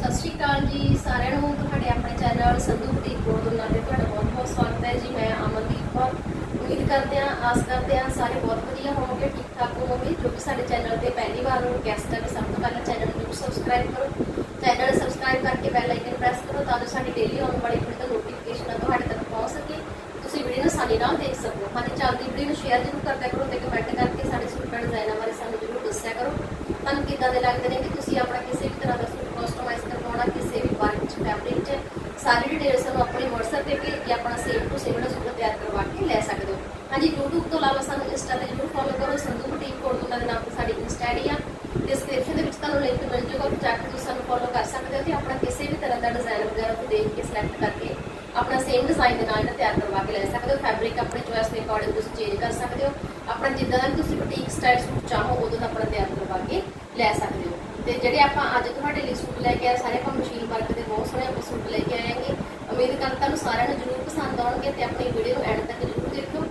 ਸਤਿ ਸ਼੍ਰੀ ਅਕਾਲ ਜੀ ਸਾਰਿਆਂ ਨੂੰ, ਤੁਹਾਡੇ ਆਪਣੇ ਚੈਨਲ ਸੰਧੂ ਬੁਟੀਕ ਬੋਰਡੂਨਾ ਤੇ ਤੁਹਾਡਾ ਬਹੁਤ ਬਹੁਤ ਸਵਾਗਤ ਹੈ ਜੀ, ਮੈਂ ਅਮਨਦੀਪ ਕੌਰ। ਉਮੀਦ ਕਰਦੇ ਹਾਂ, ਆਸ ਕਰਦੇ ਹਾਂ ਸਾਰੇ ਬਹੁਤ ਵਧੀਆ ਹੋਵੋਗੇ ਠੀਕ ਠਾਕ ਹੋਵੋਗੇ, ਜੋ ਕਿ ਸਾਡੇ ਚੈਨਲ ਤੇ ਪਹਿਲੀ ਵਾਰ ਨੂੰ ਗੈਸਟ ਹੈ ਸਭ ਤੋਂ ਪਹਿਲਾਂ ਚੈਨਲ ਨੂੰ ਸਬਸਕ੍ਰਾਈਬ ਕਰੋ। ਚੈਨਲ ਸਬਸਕ੍ਰਾਈਬ ਕਰਕੇ ਬੈਲ ਆਈਕਨ ਪ੍ਰੈਸ ਕਰੋ ਤਾਂ ਜੋ ਸਾਡੀ ਡੇਲੀ ਆਉਣ ਵਾਲੀ ਵੀਡੀਓ ਦਾ ਨੋਟੀਫਿਕੇਸ਼ਨ ਤੁਹਾਡੇ ਤੱਕ ਪਹੁੰਚ ਸਕੇ ਤੁਸੀਂ ਵੀਡੀਓ ਨੂੰ ਆਸਾਨੀ ਨਾਲ ਦੇਖ ਸਕੋ ਹਾਂਜੀ ਚੱਲਦੀ ਵੀਡੀਓ ਨੂੰ ਸ਼ੇਅਰ ਜ਼ਰੂਰ ਕਰਦਿਆ ਕਰੋ ਤੇ ਕਮੈਂਟ ਕਰਕੇ ਸਾਡੇ ਸੂਟ ਦਾ ਡਿਜ਼ਾਈਨਾਂ ਬਾਰੇ ਸਾਨੂੰ ਜ਼ਰੂਰ ਦੱਸਿਆ ਕਰੋ ਤੁਹਾਨੂੰ ਕਿੱਦਾਂ ਦੇ ਲੱਗਦੇ ਨੇ ਕਿ ਤੁਸੀਂ ਆਪਣਾ ਕਿਸੇ ਵੀ ਤਰ੍ਹਾਂ ਦਾ ਸੂਟ ਕਸਟਮਾਈਜ਼ ਕਰਵਾਉਣਾ ਕਿਸੇ ਵੀ ਵਰਕ ਚ ਫੈਬਰਿਕ ਚ ਸਾਰੀ ਡਿਟੇਲ ਸਾਨੂੰ ਆਪਣੀ WhatsApp ਤੇ ਭੇਜ ਕੇ ਆਪਣਾ ਸੇਮ ਟੂ ਸੇਮ ਦਾ ਸੂਟ ਤਿਆਰ ਕਰਵਾ ਕੇ ਲੈ ਸਕਦੇ ਹੋ ਹਾਂਜੀ YouTube ਤੋਂ ਇਲਾਵਾ ਸਾਨੂੰ Insta ਤੇ ਜ਼ਰੂਰ ਫੋਲੋ ਕਰੋ ਸੰਧੂ ਬੁਟੀਕ ਕੋਡ ਦੇ ਨਾਮ ਤੇ ਸਾਡੀ Insta ਆਈਡੀ ਆ ਡਿਸਕ੍ਰਿਪਸ਼ਨ ਦੇ ਵਿੱਚ ਤੁਹਾਨੂੰ ਲਿੰਕ ਮਿਲ ਜਾਊਗਾ ਉੱਥੇ ਜਾ ਕੇ ਤੁਸੀਂ ਸਾਨੂੰ ਫੋਲੋ ਕਰ ਸਕਦੇ ਹੋ ਤੇ ਆਪਣਾ ਕਿਸੇ ਵੀ ਤਰ੍ਹਾਂ ਦਾ ਡਿਜ਼ਾਈਨ ਵਗੈਰਾ ਨੂੰ ਦੇਖ ਕੇ ਸਿਲੈਕਟ ਕਰਕੇ ਆਪਣਾ ਸੇਮ ਡਿਜ਼ਾਈਨ ਦੇ ਨਾਲ ਇਹਨੂੰ ਤਿਆਰ ਕਰਵਾ ਕੇ ਲੈ ਸਕਦੇ ਹੋ ਫੈਬਰਿਕ ਆਪਣੇ ਚੋਇਸ ਦੇ ਅਕੋਰਡਿੰਗ ਤੁਸੀਂ ਚੇਂਜ ਕਰ ਸਕਦੇ ਹੋ। ਆਪਣਾ ਜਿੱਦਾਂ ਦਾ ਤੁਸੀਂ ਬੁਟੀਕ ਸਟਾਈਲ ਸੂਟ ਚਾਹੋ, ਉਦੋਂ ਦਾ ਆਪਣਾ ਤਿਆਰ ਕਰਵਾ ਕੇ ਲੈ ਸਕਦੇ ਹੋ। ਤੇ ਜਿਹੜੇ ਆਪਾਂ ਅੱਜ ਤੁਹਾਡੇ ਲਈ ਸੂਟ ਲੈ ਕੇ ਆਏ, ਸਾਰੇ ਆਪਾਂ ਮਸ਼ੀਨ ਵਰਕ ਦੇ ਬਹੁਤ ਸੋਹਣੇ ਆਪਾਂ ਸੂਟ ਲੈ ਕੇ ਆਏਗੇ ਉਮੀਦ ਕਰਦਾ ਤੁਹਾਨੂੰ ਸਾਰਿਆਂ ਨੂੰ ਜ਼ਰੂਰ ਪਸੰਦ ਆਉਣਗੇ ਤੇ ਆਪਣੀ ਵੀਡੀਓ ਨੂੰ ਐਂਡ ਤੱਕ ਜ਼ਰੂਰ ਦੇਖਿਓ।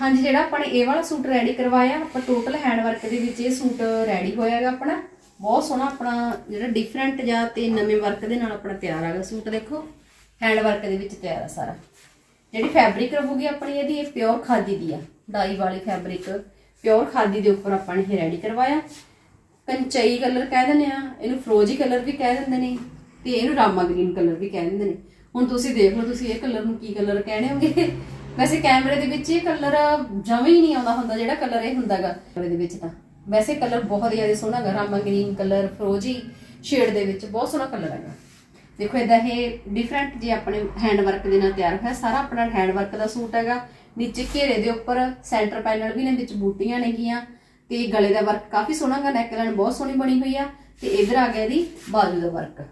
ਹਾਂਜੀ, ਜਿਹੜਾ ਆਪਾਂ ਨੇ ਇਹ ਵਾਲਾ ਸੂਟ ਰੈਡੀ ਕਰਵਾਇਆ, ਆਪਾਂ ਟੋਟਲ ਹੈਂਡ ਵਰਕ ਦੇ ਵਿੱਚ ਇਹ ਸੂਟ ਰੈਡੀ ਹੋਇਆਗਾ ਆਪਣਾ। ਬਹੁਤ ਸੋਹਣਾ ਆਪਣਾ ਜਿਹੜਾ ਡਿਫਰੈਂਟ ਜਾਂ ਤੇ ਨਵੇਂ ਵਰਕ ਦੇ ਨਾਲ ਆਪਣਾ ਤਿਆਰ ਆਗਾ ਸੂਟ, ਦੇਖੋ। ਹੈਂਡ ਵਰਕ ਦੇ ਵਿੱਚ ਤਿਆਰ ਆ ਸਾਰਾ। ਜਿਹੜੀ ਫੈਬਰਿਕ ਰਹੂਗੀ ਆਪਣੀ, ਇਹਦੀ ਇਹ ਪਿਓਰ ਖਾਦੀ ਦੀ ਆ, ਡਾਈ ਵਾਲੀ ਫੈਬਰਿਕ ਪਿਓਰ ਖਾਦੀ ਦੇ ਉੱਪਰ ਆਪਾਂ ਨੇ ਇਹ ਰੈਡੀ ਕਰਵਾਇਆ। ਕੰਚਈ ਕਲਰ ਕਹਿ ਦਿੰਦੇ ਆ, ਇਹਨੂੰ ਫਰੋਜੀ ਕਲਰ ਵੀ ਕਹਿ ਦਿੰਦੇ ਨੇ, ਤੇ ਇਹਨੂੰ ਰਾਮਾ ਗ੍ਰੀਨ ਕਲਰ ਵੀ ਕਹਿ ਦਿੰਦੇ ਨੇ। ਹੁਣ ਤੁਸੀਂ ਦੇਖ ਲਓ, ਤੁਸੀਂ ਇਹ ਕਲਰ ਨੂੰ ਕੀ ਕਲਰ ਕਹਿਣੇ ਹੋਗੇ? ਵੈਸੇ ਕੈਮਰੇ ਦੇ ਵਿੱਚ ਇਹ ਕਲਰ ਜਮੇ ਹੀ ਨਹੀਂ ਆਉਂਦਾ ਹੁੰਦਾ, ਜਿਹੜਾ ਕਲਰ ਇਹ ਹੁੰਦਾਗਾ ਕੈਮਰੇ ਦੇ ਵਿੱਚ ਤਾਂ। ਵੈਸੇ ਕਲਰ ਬਹੁਤ ਜ਼ਿਆਦਾ ਸੋਹਣਾ ਗਾ, ਰਾਮਾ ਗ੍ਰੀਨ ਕਲਰ ਫਰੋਜੀ ਸ਼ੇਡ ਦੇ ਵਿੱਚ ਬਹੁਤ ਸੋਹਣਾ ਕਲਰ ਹੈਗਾ। ਦੇਖੋ ਇਹਦਾ ਇਹ ਡਿਫਰੈਂਟ ਜੇ ਆਪਣੇ ਹੈਂਡ ਵਰਕ ਦੇ ਨਾਲ ਤਿਆਰ ਹੋਇਆ, ਸਾਰਾ ਆਪਣਾ ਹੈਂਡ ਵਰਕ ਦਾ ਸੂਟ ਹੈਗਾ। ਨੀਚੇ ਘੇਰੇ ਦੇ ਉੱਪਰ ਸੈਂਟਰ ਪੈਨਲ ਵੀ ਨੇ, ਵਿੱਚ ਬੂਟੀਆਂ ਨੇਗੀਆਂ ਤੇ ਗਲੇ ਦਾ ਵਰਕ ਕਾਫੀ ਸੋਹਣਾ ਗਾ ਨੈਕ ਲਾਈਨ ਬਹੁਤ ਸੋਹਣੀ ਬਣੀ ਹੋਈ ਆ ਤੇ ਇਧਰ ਆ ਗਿਆ ਇਹਦੀ ਬਾਜੂ ਦਾ ਵਰਕ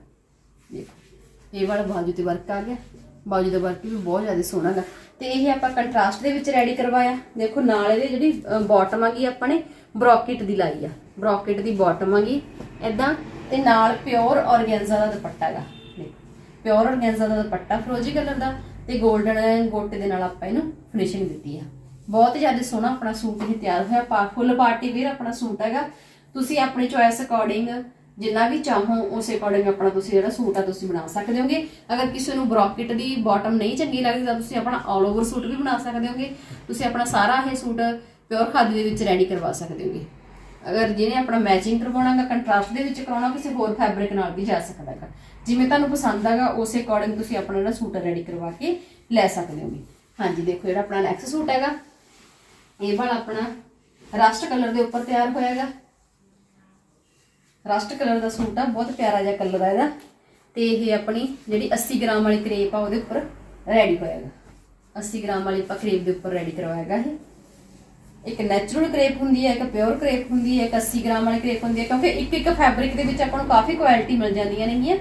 ਦੇਖੋ, ਇਹ ਵਾਲਾ ਬਾਜੂ ਤੇ ਵਰਕ ਆ ਗਿਆ। ਬਾਜੂ ਦਾ ਵਰਕ ਵੀ ਬਹੁਤ ਜ਼ਿਆਦਾ ਸੋਹਣਾ ਗਾ ਤੇ ਇਹ ਆਪਾਂ ਕੰਟਰਾਸਟ ਦੇ ਵਿੱਚ ਰੈਡੀ ਕਰਵਾਇਆ। ਦੇਖੋ ਨਾਲ ਇਹਦੇ ਜਿਹੜੀ ਬਾਟਮ ਆ ਗਈ, ਆਪਾਂ ਨੇ ਬ੍ਰੋਕਟ ਦੀ ਲਾਈ ਆ। ਬ੍ਰੋਕਟ ਦੀ ਬਾਟਮ ਆ ਗਈ। ਇਦਾਂ ਤੇ ਨਾਲ ਪਿਓਰ ਔਰਗੈਂਜ਼ਾ ਦਾ ਦੁਪੱਟਾ ਗਾ ਪਿਓਰ ਔਰਗੈਂਜ਼ਾ ਦਾ ਦੁਪੱਟਾ ਫਰੋਜੀ ਕਲਰ ਦਾ ਤੇ 골ਡਨ ਗੋਟੇ ਦੇ ਨਾਲ ਆਪਾਂ ਇਹਨੂੰ ਫਿਨਿਸ਼ਿੰਗ ਦਿੱਤੀ ਆ। ਬਹੁਤ ਜ਼ਿਆਦਾ ਸੋਹਣਾ ਆਪਣਾ ਸੂਟ ਇਹ ਤਿਆਰ ਹੋਇਆ, ਪਾ ਫੁੱਲ ਪਾਰਟੀ ਵੇਅਰ ਆਪਣਾ ਸੂਟ ਹੈਗਾ। ਤੁਸੀਂ ਆਪਣੀ ਚੋਇਸ ਅਕੋਰਡਿੰਗ ਜਿੰਨਾ ਵੀ ਚਾਹੋ, ਉਸੇ ਅਕੋਰਡਿੰਗ ਆਪਣਾ ਤੁਸੀਂ ਜਿਹੜਾ ਸੂਟ ਆ ਤੁਸੀਂ ਬਣਾ ਸਕਦੇ ਹੋਗੇ। ਅਗਰ ਕਿਸੇ ਨੂੰ ਬ੍ਰੋਕਟ ਦੀ ਬਾਟਮ ਨਹੀਂ ਚੰਗੀ ਲੱਗਦੀ, ਤਾਂ ਤੁਸੀਂ ਆਪਣਾ ਆਲ ਓਵਰ ਸੂਟ ਵੀ ਬਣਾ ਸਕਦੇ ਹੋਗੇ। ਤੁਸੀਂ ਆਪਣਾ ਸਾਰਾ ਇਹ ਸੂਟ ਪਿਓਰ ਖਾਦੀ ਦੇ ਵਿੱਚ ਰੈਡੀ ਕਰਵਾ ਸਕਦੇ ਹੋਗੇ। ਅਗਰ ਜਿਹਨੇ ਆਪਣਾ ਮੈਚਿੰਗ ਕਰਵਾਉਣਾਗਾ ਕੰਟਰਾਸਟ ਦੇ ਵਿੱਚ ਕਰਾਉਣਾ, ਕਿਸੇ ਹੋਰ ਫੈਬਰਿਕ ਨਾਲ ਵੀ ਜਾ ਸਕਦਾ ਹੈਗਾ। ਜਿਵੇਂ ਤੁਹਾਨੂੰ ਪਸੰਦ ਆਗਾ ਉਸੇ ਅਕੋਰਡਿੰਗ ਤੁਸੀਂ ਆਪਣਾ ਜਿਹੜਾ ਸੂਟ ਰੈਡੀ ਕਰਵਾ ਕੇ ਲੈ ਸਕਦੇ ਹੋਗੇ। ਹਾਂਜੀ, ਦੇਖੋ ਜਿਹੜਾ ਆਪਣਾ ਨੈਕਸਟ ਸੂਟ ਹੈਗਾ, ਇਹ ਵਾਲਾ ਆਪਣਾ ਰਸਟ ਕਲਰ ਦੇ ਉੱਪਰ ਤਿਆਰ ਹੋਇਆ ਹੈਗਾ। ਰਸਟ ਕਲਰ ਦਾ ਸੂਟ ਆ, ਬਹੁਤ ਪਿਆਰਾ ਜਿਹਾ ਕਲਰ ਆ ਇਹਦਾ। ਤੇ ਇਹ ਆਪਣੀ ਜਿਹੜੀ 80 ਗ੍ਰਾਮ ਵਾਲੀ ਕਰੇਪ ਆ, ਉਹਦੇ ਉੱਪਰ ਰੈਡੀ ਹੋਇਆ ਹੈਗਾ। 80 ਗ੍ਰਾਮ ਵਾਲੀ ਆਪਾਂ ਕਰੇਪ ਦੇ ਉੱਪਰ ਰੈਡੀ ਕਰਵਾਇਆ ਹੈਗਾ ਇਹ। ਇੱਕ ਨੈਚੁਰਲ ਕਰੇਪ ਹੁੰਦੀ ਹੈ, ਇੱਕ ਪਿਓਰ ਕਰੇਪ ਹੁੰਦੀ ਹੈ, ਇੱਕ 80 ਗ੍ਰਾਮ ਵਾਲੀ ਕਰੇਪ ਹੁੰਦੀ ਹੈ, ਕਿਉਂਕਿ ਇੱਕ ਇੱਕ ਫੈਬਰਿਕ ਦੇ ਵਿੱਚ ਆਪਾਂ ਨੂੰ ਕਾਫੀ ਕੁਆਲਿਟੀ ਮਿਲ ਜਾਂਦੀਆਂ ਨੇਗੀਆਂ।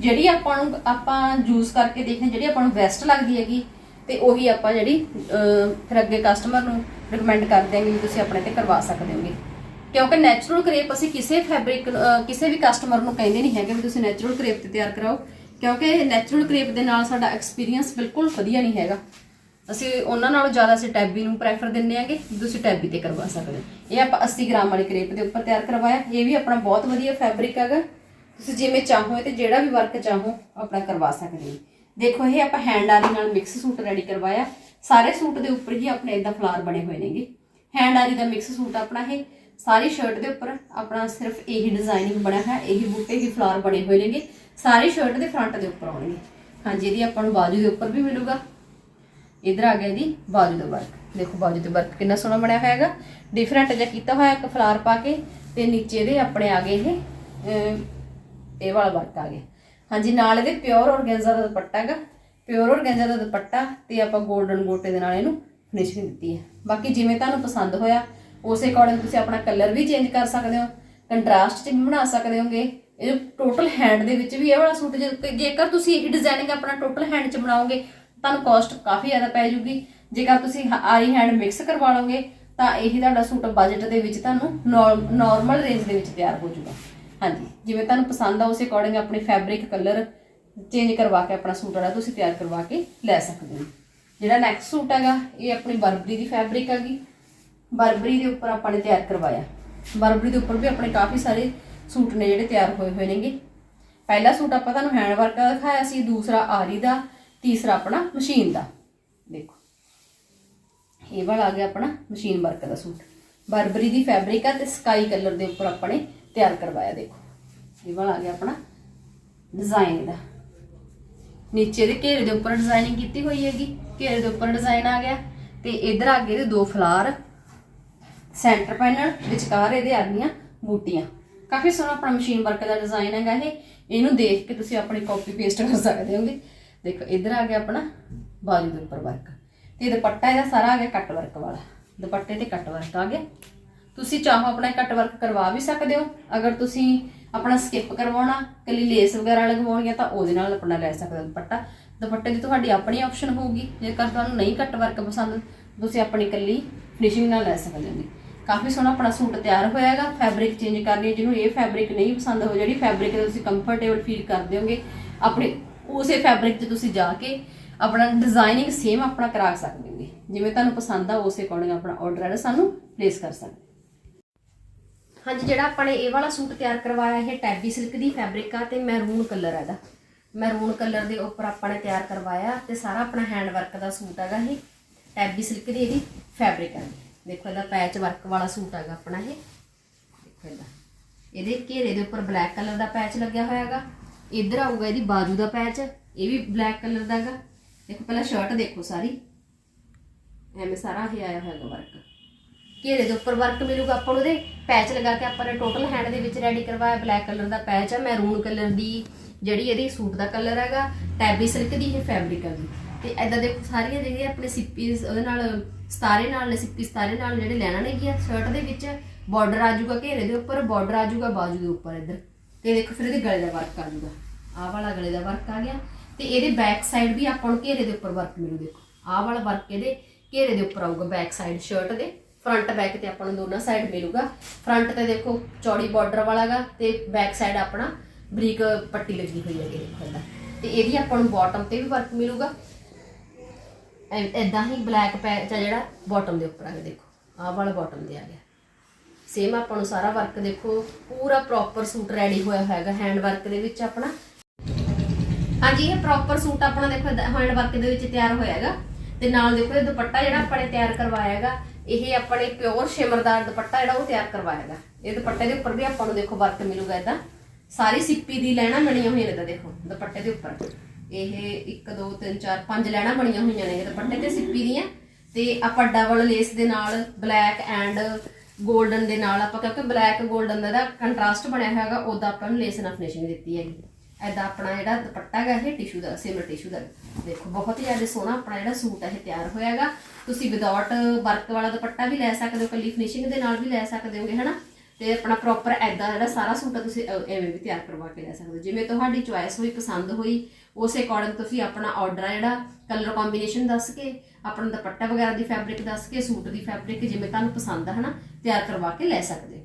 ਜਿਹੜੀ ਆਪਾਂ ਨੂੰ, ਆਪਾਂ ਯੂਜ਼ ਕਰਕੇ ਦੇਖਦੇ ਜਿਹੜੀ ਆਪਾਂ ਨੂੰ ਬੈਸਟ ਲੱਗਦੀ ਹੈਗੀ, ਤੇ ਉਹੀ ਆਪਾਂ ਜਿਹੜੀ ਫਿਰ ਅੱਗੇ ਕਸਟਮਰ ਨੂੰ ਰეკਮੈਂਡ ਕਰਦੇ ਆਂਗੇ ਵੀ ਤੁਸੀਂ ਆਪਣੇ ਤੇ ਕਰਵਾ ਸਕਦੇ ਹੋਗੇ। ਕਿਉਂਕਿ ਨੈਚੁਰਲ ਕਰੇਪ ਅਸੀਂ ਕਿਸੇ ਫੈਬਰਿਕ ਕਿਸੇ ਵੀ ਕਸਟਮਰ ਨੂੰ ਕਹਿੰਦੇ ਨਹੀਂ ਹੈਗੇ ਵੀ ਤੁਸੀਂ ਨੈਚੁਰਲ ਕਰੇਪ ਤੇ ਤਿਆਰ ਕਰਾਓ, ਕਿਉਂਕਿ ਨੈਚੁਰਲ ਕਰੇਪ ਦੇ ਨਾਲ ਸਾਡਾ ਐਕਸਪੀਰੀਅੰਸ ਬਿਲਕੁਲ ਵਧੀਆ ਨਹੀਂ ਹੈਗਾ। ਅਸੀਂ ਉਹਨਾਂ ਨਾਲੋਂ ਜ਼ਿਆਦਾ ਅਸੀਂ ਟੈਬੀ ਨੂੰ ਪ੍ਰੈਫਰ ਦਿੰਦੇ ਆਂਗੇ ਤੁਸੀਂ ਟੈਬੀ ਤੇ ਕਰਵਾ ਸਕਦੇ ਹੋ। ਇਹ ਆਪਾਂ 80 ਗ੍ਰਾਮ ਵਾਲੀ ਕਰੇਪ ਦੇ ਉੱਪਰ ਤਿਆਰ ਕਰਵਾਇਆ। ਇਹ ਵੀ ਆਪਣਾ ਬਹੁਤ ਵਧੀਆ ਫੈਬਰਿਕ ਹੈਗਾ। ਤੁਸੀਂ ਜਿਵੇਂ ਚਾਹੋ ਤੇ ਜਿਹੜਾ ਵੀ ਵਰਕ ਚਾਹੋ, ਆਪਣਾ ਕਰਵਾ ਸਕਦੇ ਹੋ। ਦੇਖੋ, ਇਹ ਆਪਾਂ ਹੈਂਡ ਆਰੀ ਨਾਲ ਮਿਕਸ ਸੂਟ ਰੈਡੀ ਕਰਵਾਇਆ। ਸਾਰੇ ਸੂਟ ਦੇ ਉੱਪਰ ਹੀ ਆਪਣੇ ਇਦਾਂ ਫਲਾਰ ਬਣੇ ਹੋਏ ਨੇਗੇ। ਹੈਂਡ ਆਰੀ ਦਾ ਮਿਕਸ ਸੂਟ ਆਪਣਾ ਇਹ। ਸਾਰੀ ਸ਼ਰਟ ਦੇ ਉੱਪਰ ਆਪਣਾ ਸਿਰਫ ਇਹੀ ਡਿਜ਼ਾਈਨਿੰਗ ਬਣਿਆ ਹੈ ਇਹੀ ਬੂਟੇ ਹੀ ਫਲਾਰ ਬਣੇ ਹੋਏ ਨੇਗੇ। ਸਾਰੀ ਸ਼ਰਟ ਦੇ ਫਰੰਟ ਦੇ ਉੱਪਰ ਆਉਣਗੇ। ਹਾਂਜੀ, ਇਹਦੀ ਆਪਾਂ ਨੂੰ ਬਾਜੂ ਦੇ ਉੱਪਰ ਵੀ ਮਿਲੂਗਾ। ਇਧਰ ਆ ਗਿਆ ਜੀ, ਬਾਜੂ ਦਾ ਵਰਕ। ਦੇਖੋ ਬਾਜੂ ਤੇ ਵਰਕ ਕਿੰਨਾ ਸੋਹਣਾ ਬਣਿਆ ਹੋਇਆ ਹੈਗਾ ਡਿਫਰੈਂਟ ਜਿਹਾ ਕੀਤਾ ਹੋਇਆ ਇੱਕ ਫਲਾਰ ਪਾ ਕੇ ਤੇ ਨੀਚੇ ਦੇ ਆਪਣੇ ਆ ਗਏ ਇਹ ਇਹ ਵਾਲਾ ਵਰਕ ਆ ਗਿਆ। ਹਾਂਜੀ, ਨਾਲ ਇਹਦੇ ਪਿਓਰ ਔਰਗੈਂਜ਼ਾ ਦਾ ਦੁਪੱਟਾ ਹੈਗਾ। ਪਿਓਰ ਔਰਗੈਂਜ਼ਾ ਦਾ ਦੁਪੱਟਾ ਤੇ ਆਪਾਂ 골ਡਨ ਗੋਟੇ ਦੇ ਨਾਲ ਇਹਨੂੰ ਫਿਨਿਸ਼ਿੰਗ ਦਿੱਤੀ ਹੈ। ਬਾਕੀ ਜਿਵੇਂ ਤੁਹਾਨੂੰ ਪਸੰਦ ਹੋਇਆ, ਉਸੇ ਅਕੋਰਡਿੰਗ ਤੁਸੀਂ ਆਪਣਾ ਕਲਰ ਵੀ ਚੇਂਜ ਕਰ ਸਕਦੇ ਹੋ ਕੰਟਰਾਸਟ ਚ ਵੀ ਬਣਾ ਸਕਦੇ ਹੋਗੇ। ਇਹ ਟੋਟਲ ਹੈਂਡ ਦੇ ਵਿੱਚ ਵੀ ਇਹ ਵਾਲਾ ਸੂਟ ਜੇ- ਜੇਕਰ ਤੁਸੀਂ ਇਹ ਡਿਜ਼ਾਈਨਿੰਗ ਆਪਣਾ ਟੋਟਲ ਹੈਂਡ ਚ ਬਣਾਓਗੇ ਤੁਹਾਨੂੰ ਕਾਸਟ ਕਾਫੀ ਜ਼ਿਆਦਾ ਪੈ ਜੂਗੀ। ਜੇਕਰ ਤੁਸੀਂ ਆਰੀ ਹੈਂਡ ਮਿਕਸ ਕਰਵਾ ਲਓਗੇ, ਤਾਂ ਇਹ ਤੁਹਾਡਾ ਸੂਟ ਬਜਟ ਦੇ ਵਿੱਚ ਤੁਹਾਨੂੰ ਨਾਰਮਲ ਰੇਂਜ ਦੇ ਵਿੱਚ ਤਿਆਰ ਹੋ ਜੂਗਾ। ਹਾਂਜੀ, ਜਿਵੇਂ ਤੁਹਾਨੂੰ ਪਸੰਦ ਆ, ਉਸੇ ਅਕੋਰਡਿੰਗ ਆਪਣੇ ਫੈਬਰਿਕ ਕਲਰ ਚੇਂਜ ਕਰਵਾ ਕੇ ਆਪਣਾ ਸੂਟ ਜਿਹੜਾ ਤੁਸੀਂ ਤਿਆਰ ਕਰਵਾ ਕੇ ਲੈ ਸਕਦੇ ਹੋ। ਜਿਹੜਾ ਨੈਕਸਟ ਸੂਟ ਹੈਗਾ, ਇਹ ਆਪਣੀ ਬਰਬਰੀ ਦੀ ਫੈਬਰਿਕ ਹੈਗੀ। ਬਰਬਰੀ ਦੇ ਉੱਪਰ ਆਪਾਂ ਨੇ ਤਿਆਰ ਕਰਵਾਇਆ। ਬਰਬਰੀ ਦੇ ਉੱਪਰ ਵੀ ਆਪਣੇ ਕਾਫੀ ਸਾਰੇ ਸੂਟ ਨੇ ਜਿਹੜੇ ਤਿਆਰ ਹੋਏ ਹੋਏ ਨੇਗੇ। ਪਹਿਲਾ ਸੂਟ ਆਪਾਂ ਤੁਹਾਨੂੰ ਹੈਂਡ ਵਰਕ ਦਾ ਦਿਖਾਇਆ ਸੀ, ਦੂਸਰਾ ਆਰੀ ਦਾ ਤੀਸਰਾ ਆਪਣਾ ਮਸ਼ੀਨ ਦਾ। ਦੇਖੋ। ਇਹ ਵਾਲਾ ਆ ਗਿਆ ਆਪਣਾ ਮਸ਼ੀਨ ਵਰਕ ਦਾ ਸੂਟ। ਬਰਬਰੀ ਦੀ ਫੈਬਰਿਕ ਆ ਤੇ ਸਕਾਈ ਕਲਰ ਦੇ ਉੱਪਰ ਆਪਣੇ ਤਿਆਰ ਕਰਵਾਇਆ, ਦੇਖੋ। ਇਹ ਵਾਲਾ ਆ ਗਿਆ ਆਪਣਾ ਡਿਜ਼ਾਈਨ ਦਾ। ਨੀਚੇ ਦੇ ਘੇਰੇ ਦੇ ਉੱਪਰ ਡਿਜ਼ਾਈਨਿੰਗ ਕੀਤੀ ਹੋਈ ਹੈਗੀ। ਘੇਰੇ ਦੇ ਉੱਪਰ ਡਿਜ਼ਾਈਨ ਆ ਗਿਆ ਤੇ ਇਧਰ ਗਏ ਇਹਦੇ ਦੋ ਫਲਾਰ। ਸੈਂਟਰ ਪੈਨਲ ਵਿਚਕਾਰ ਇਹਦੇ ਆ ਗਈਆਂ ਬੂਟੀਆਂ। ਕਾਫੀ ਸੋਹਣਾ ਆਪਣਾ ਮਸ਼ੀਨ ਵਰਕ ਦਾ ਡਿਜ਼ਾਈਨ ਹੈਗਾ ਇਹ। ਇਹਨੂੰ ਦੇਖ ਕੇ ਤੁਸੀਂ ਆਪਣੀ ਕਾਪੀ ਪੇਸਟ ਕਰ ਸਕਦੇ ਹੋਗੇ। ਦੇਖੋ, ਇਧਰ ਆ ਗਿਆ ਆਪਣਾ ਬਾਜੂ ਦੇ ਉੱਪਰ ਵਰਕ ਤੇ ਦੁਪੱਟਾ ਇਹਦਾ ਸਾਰਾ ਆ ਗਿਆ ਕੱਟ ਵਰਕ ਵਾਲਾ। ਦੁਪੱਟੇ ਤੇ ਕੱਟ ਵਰਕ ਆ ਗਿਆ। ਤੁਸੀਂ ਚਾਹੋ ਆਪਣਾ ਕੱਟ ਵਰਕ ਕਰਵਾ ਵੀ ਸਕਦੇ ਹੋ। ਅਗਰ ਤੁਸੀਂ ਆਪਣਾ ਸਕਿਪ ਕਰਵਾਉਣਾ ਕੱਲੀ ਲੇਸ ਵਗੈਰਾ ਲਗਵਾਉਣੀ ਹੈ ਤਾਂ ਉਹਦੇ ਨਾਲ ਆਪਣਾ ਲੈ ਸਕਦੇ ਹੋ ਦੁਪੱਟਾ। ਦੁਪੱਟੇ ਦੀ ਤੁਹਾਡੀ ਆਪਣੀ ਆਪਸ਼ਨ ਹੋਊਗੀ। ਜੇਕਰ ਤੁਹਾਨੂੰ ਨਹੀਂ ਕੱਟ ਵਰਕ ਪਸੰਦ, ਤੁਸੀਂ ਆਪਣੀ ਕੱਲੀ ਫਿਨਿਸ਼ਿੰਗ ਨਾਲ ਲੈ ਸਕਦੇ ਹੋ। ਕਾਫੀ ਸੋਹਣਾ ਆਪਣਾ ਸੂਟ ਤਿਆਰ ਹੋਇਆ ਹੈਗਾ। ਫੈਬਰਿਕ ਚੇਂਜ ਕਰਨੀ ਹੈ ਜਿਹਨੂੰ ਇਹ ਫੈਬਰਿਕ ਨਹੀਂ ਪਸੰਦ ਹੋ ਜਿਹੜੀ ਫੈਬਰਿਕ ਤੇ ਤੁਸੀਂ ਕੰਫਰਟੇਬਲ ਫੀਲ ਕਰਦੇ ਹੋਗੇ, ਆਪਣੇ ਉਸੇ ਫੈਬਰਿਕ 'ਚ ਤੁਸੀਂ ਜਾ ਕੇ ਆਪਣਾ ਡਿਜ਼ਾਈਨਿੰਗ ਸੇਮ ਆਪਣਾ ਕਰਾ ਸਕਦੇ ਹੋਗੇ ਜਿਵੇਂ ਤੁਹਾਨੂੰ ਪਸੰਦ ਆ, ਉਸੇ ਅਕੋਰਡਿੰਗ ਆਪਣਾ ਆਰਡਰ ਹੈ ਸਾਨੂੰ ਪਲੇਸ ਕਰ ਸਕਦੇ। ਹਾਂਜੀ, ਜਿਹੜਾ ਆਪਾਂ ਨੇ ਇਹ ਵਾਲਾ ਸੂਟ ਤਿਆਰ ਕਰਵਾਇਆ, ਇਹ ਟੈਬੀ ਸਿਲਕ ਦੀ ਫੈਬਰਿਕ ਆ ਤੇ ਮੈਰੂਨ ਕਲਰ ਹੈ ਇਹਦਾ। ਮੈਰੂਨ ਕਲਰ ਦੇ ਉੱਪਰ ਆਪਾਂ ਨੇ ਤਿਆਰ ਕਰਵਾਇਆ ਤੇ ਸਾਰਾ ਆਪਣਾ ਹੈਂਡ ਵਰਕ ਦਾ ਸੂਟ ਹੈਗਾ ਇਹ। ਟੈਬੀ ਸਿਲਕ ਦੀ ਇਹਦੀ ਫੈਬਰਿਕ ਹੈ ਦੇਖੋ ਇਹਦਾ ਪੈਚ ਵਰਕ ਵਾਲਾ ਸੂਟ ਹੈਗਾ ਆਪਣਾ ਇਹ। ਦੇਖੋ ਇਹਦਾ। ਇਹਦੇ ਘੇਰੇ ਦੇ ਉੱਪਰ ਬਲੈਕ ਕਲਰ ਦਾ ਪੈਚ ਲੱਗਿਆ ਹੋਇਆ ਹੈਗਾ। ਇੱਧਰ ਆਊਗਾ ਇਹਦੀ ਬਾਜੂ ਦਾ ਪੈਚ ਇਹ ਵੀ ਬਲੈਕ ਕਲਰ ਦਾ ਹੈਗਾ। ਦੇਖੋ, ਪਹਿਲਾਂ ਸ਼ਰਟ ਦੇਖੋ ਸਾਰੀ। ਐਵੇਂ ਸਾਰਾ ਇਹ ਆਇਆ ਹੋਇਆ ਵਰਕ ਘੇਰੇ ਦੇ ਉੱਪਰ ਵਰਕ ਮਿਲੂਗਾ ਆਪਾਂ ਨੂੰ ਉਹਦੇ ਪੈਚ ਲਗਾ ਕੇ ਆਪਾਂ ਨੇ ਟੋਟਲ ਹੈਂਡ ਦੇ ਵਿੱਚ ਰੈਡੀ ਕਰਵਾਇਆ ਬਲੈਕ ਕਲਰ ਦਾ ਪੈਚ ਹੈ ਮੈਰੂਨ ਕਲਰ ਦੀ, ਜਿਹੜੀ ਇਹਦੀ ਸੂਟ ਦਾ ਕਲਰ ਹੈਗਾ ਟੈਬੀ ਸਿਲਕ ਦੀ, ਇਹ ਫੈਬਰਿਕ ਹੈਗੀ ਤੇ ਐਦਾਂ ਦੇਖੋ, ਸਾਰੀਆਂ ਜਿਹੜੀਆਂ ਆਪਣੇ ਸਿੱਪੀ, ਉਹਦੇ ਨਾਲ, ਸਤਾਰੇ ਨਾਲ ਨੇ, ਸਿੱਪੀ ਸਤਾਰੇ ਨਾਲ ਜਿਹੜੇ ਲੈਣਾ ਨੇਗੀਆਂ ਸ਼ਰਟ ਦੇ ਵਿੱਚ ਬਾਰਡਰ ਆ ਜਾਊਗਾ ਘੇਰੇ ਦੇ ਉੱਪਰ ਬਾਰਡਰ ਆ ਜਾਊਗਾ ਬਾਜੂ ਦੇ ਉੱਪਰ ਇੱਧਰ। ਤੇ ਦੇਖੋ ਫਿਰ ਇਹਦੇ ਗਲੇ ਦਾ ਵਰਕ ਆ ਜਾਊਗਾ। ਆਹ ਵਾਲਾ ਗਲੇ ਦਾ ਵਰਕ ਆ ਗਿਆ ਤੇ ਇਹਦੇ ਬੈਕ ਸਾਈਡ ਵੀ ਆਪਾਂ ਨੂੰ ਘੇਰੇ ਦੇ ਉੱਪਰ ਵਰਕ ਮਿਲੂ, ਦੇਖੋ। ਆਹ ਵਾਲਾ ਵਰਕ ਇਹਦੇ ਘੇਰੇ ਦੇ ਉੱਪਰ ਆਊਗਾ ਬੈਕ ਸਾਈਡ ਸ਼ਰਟ ਦੇ। ਫਰੰਟ ਬੈਕ ਤੇ ਆਪਾਂ ਨੂੰ ਦੋਨਾਂ ਸਾਈਡ ਮਿਲੂਗਾ। ਫਰੰਟ ਤੇ ਦੇਖੋ ਚੌੜੀ ਬਾਰਡਰ ਵਾਲਾਗਾ ਤੇ ਬੈਕ ਸਾਈਡ ਆਪਣਾ ਬਰੀਕ ਪੱਟੀ ਲੱਗੀ ਹੋਈ ਹੈਗੀ, ਦੇਖੋ ਇਹਦਾ। ਤੇ ਇਹਦੀ ਆਪਾਂ ਨੂੰ ਬਾਟਮ ਤੇ ਵੀ ਵਰਕ ਮਿਲੂਗਾ। ਐਦਾਂ ਹੀ ਬਲੈਕ ਪੈਚ ਆ ਜਿਹੜਾ ਬਾਟਮ ਦੇ ਉੱਪਰ ਆ ਗਿਆ, ਦੇਖੋ। ਆਹ ਵਾਲਾ ਬਾਟਮ ਤੇ ਆ ਗਿਆ। ਸੇਮ ਆਪਾਂ ਨੂੰ ਸਾਰਾ ਵਰਕ ਦੇਖੋ, ਪੂਰਾ ਪ੍ਰੋਪਰ ਸੂਟ ਰੈਡੀ ਹੋਇਆ ਹੋਇਆਗਾ ਹੈਂਡ ਵਰਕ ਦੇ ਵਿੱਚ ਆਪਣਾ। ਹਾਂਜੀ, ਇਹ ਪ੍ਰੋਪਰ ਸੂਟ ਆਪਣਾ ਦੇਖੋ ਹੈਂਡ ਵਰਕ ਦੇ ਵਿੱਚ ਤਿਆਰ ਹੋਇਆ ਤੇ ਨਾਲ ਦੇਖੋ, ਇਹ ਦੁਪੱਟਾ ਜਿਹੜਾ ਆਪਾਂ ਨੇ ਤਿਆਰ ਕਰਵਾਇਆ ਇਹ ਆਪਣੇ ਪਿਓਰ ਸ਼ਿਮਰਦਾਰ ਦੁਪੱਟਾ ਜਿਹੜਾ ਉਹ ਤਿਆਰ ਕਰਵਾਇਆ ਇਹ ਦੁਪੱਟੇ ਦੇ ਉੱਪਰ ਵੀ ਆਪਾਂ ਨੂੰ ਦੇਖੋ ਵਰਕ ਮਿਲੂਗਾ ਇਦਾਂ ਸਾਰੀ ਸਿੱਪੀ ਦੀ ਲੈਣਾ ਬਣੀਆਂ ਹੋਈਆਂ ਨੇ ਤਾਂ ਦੇਖੋ, ਦੁਪੱਟੇ ਦੇ ਉੱਪਰ। ਇਹ 1 2 3 4 5 ਲੈਣਾ ਬਣੀਆਂ ਹੋਈਆਂ ਨੇ ਦੁਪੱਟੇ ਤੇ ਸਿੱਪੀ ਦੀਆਂ। ਤੇ ਆਪਾਂ ਡਬਲ ਲੇਸ ਦੇ ਨਾਲ ਬਲੈਕ ਐਂਡ 골ਡਨ ਦੇ ਨਾਲ ਆਪਾਂ ਕਿਉਂਕਿ ਬਲੈਕ 골ਡਨ ਦਾ ਕੰਟਰਾਸਟ ਬਣਿਆ ਹੋਇਆ ਹੈਗਾ, ਉਹਦਾ ਆਪਾਂ ਨੂੰ ਲੇਸ ਨਾਲ ਫਿਨਿਸ਼ਿੰਗ ਦਿੱਤੀ ਹੈਗੀ। ਐਦਾਂ ਆਪਣਾ ਜਿਹੜਾ ਦੁਪੱਟਾ ਹੈਗਾ, ਇਹ ਟਿਸ਼ੂ ਦਾ ਸਿਮਰ ਟਿਸ਼ੂ ਦਾ। ਦੇਖੋ, ਬਹੁਤ ਹੀ ਜ਼ਿਆਦਾ ਸੋਹਣਾ ਆਪਣਾ ਜਿਹੜਾ ਸੂਟ ਹੈ, ਇਹ ਤਿਆਰ ਹੋਇਆ ਹੈਗਾ। ਤੁਸੀਂ ਵਿਦਆਊਟ ਵਰਕ ਵਾਲਾ ਦੁਪੱਟਾ ਵੀ ਲੈ ਸਕਦੇ ਹੋ, ਕੱਲੀ ਫਿਨਿਸ਼ਿੰਗ ਦੇ ਨਾਲ ਵੀ ਲੈ ਸਕਦੇ ਹੋਗੇ, ਹਨਾ? ਤੇ ਆਪਣਾ ਪ੍ਰੋਪਰ ਐਦਾਂ ਜਿਹੜਾ ਸਾਰਾ ਸੂਟ ਤੁਸੀਂ ਐਵੇਂ ਵੀ ਤਿਆਰ ਕਰਵਾ ਕੇ ਲੈ ਸਕਦੇ ਹੋ। ਜਿਵੇਂ ਤੁਹਾਡੀ ਚੁਆਇਸ ਹੋਈ, ਪਸੰਦ ਹੋਈ, ਉਸੇ ਅਕੋਰਡਿੰਗ ਤੁਸੀਂ ਆਪਣਾ ਆਰਡਰ ਆ ਜਿਹੜਾ ਕਲਰ ਕੰਬੀਨੇਸ਼ਨ ਦੱਸ ਕੇ, ਆਪਣਾ ਦੁਪੱਟਾ ਵਗੈਰਾ ਦੀ ਫੈਬਰਿਕ ਦੱਸ ਕੇ, ਸੂਟ ਦੀ ਫੈਬਰਿਕ ਜਿਵੇਂ ਤੁਹਾਨੂੰ ਪਸੰਦ ਹੈ ਨਾ ਤਿਆਰ ਕਰਵਾ ਕੇ ਲੈ ਸਕਦੇ ਹੋ।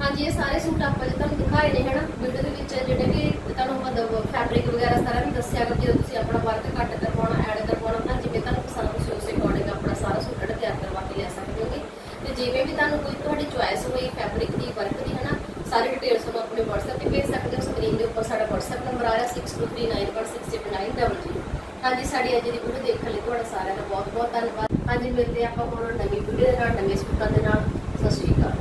ਹਾਂਜੀ, ਇਹ ਸਾਰੇ ਸੂਟ ਆਪਾਂ ਜੇ ਤੁਹਾਨੂੰ ਦਿਖਾਏ ਨੇ, ਹਨਾ ਵੀਡੀਓ ਦੇ ਵਿੱਚ ਜਿਹੜੇ ਵੀ ਤੁਹਾਨੂੰ ਮਤਲਬ ਫੈਬਰਿਕ ਵਗੈਰਾ ਸਾਰਾ ਵੀ ਦੱਸਿਆ ਕਰ ਜਦੋਂ ਤੁਸੀਂ ਆਪਣਾ ਵਰਕ ਕੱਟ ਕਰਵਾਉਣਾ ਐਡ ਕਰਵਾਉਣਾ ਤਾਂ ਜਿਵੇਂ ਤੁਹਾਨੂੰ ਪਸੰਦ ਤੁਸੀਂ ਉਸੇ ਅਕੋਰਡਿੰਗ ਆਪਣਾ ਸਾਰਾ ਸੂਟ ਜਿਹੜਾ ਤਿਆਰ ਕਰਵਾ ਕੇ ਲੈ ਸਕਦੇ ਹੋਗੇ ਤੇ ਜਿਵੇਂ ਵੀ ਤੁਹਾਨੂੰ ਕੋਈ ਤੁਹਾਡੀ ਚੁਆਇਸ ਹੋਈ ਫੈਬਰਿਕ ਦੀ ਵਰਕ ਦੀ, ਹਨਾ, ਸਾਰੀ ਡਿਟੇਲਸ ਤੁਹਾਨੂੰ ਆਪਣੇ WhatsApp ਤੇ ਭੇਜ ਸਕਦੇ ਹੋ ਸਕਰੀਨ ਦੇ ਉੱਪਰ ਸਾਡਾ WhatsApp ਨੰਬਰ ਆ ਰਿਹਾ 6239168900 ਹਾਂਜੀ, ਸਾਡੀ ਅੱਜ ਦੀ ਵੀਡੀਓ ਦੇਖਣ ਲਈ ਤੁਹਾਡਾ ਸਾਰਿਆਂ ਦਾ ਬਹੁਤ ਬਹੁਤ ਧੰਨਵਾਦ। ਹਾਂਜੀ, ਮਿਲਦੇ ਆਪਾਂ ਹੁਣ ਨਵੀਂ ਵੀਡੀਓ ਦੇ ਨਾਲ, ਨਵੇਂ ਸੂਟਾਂ ਦੇ ਨਾਲ। ਸਤਿ ਸ਼੍ਰੀ ਅਕਾਲ।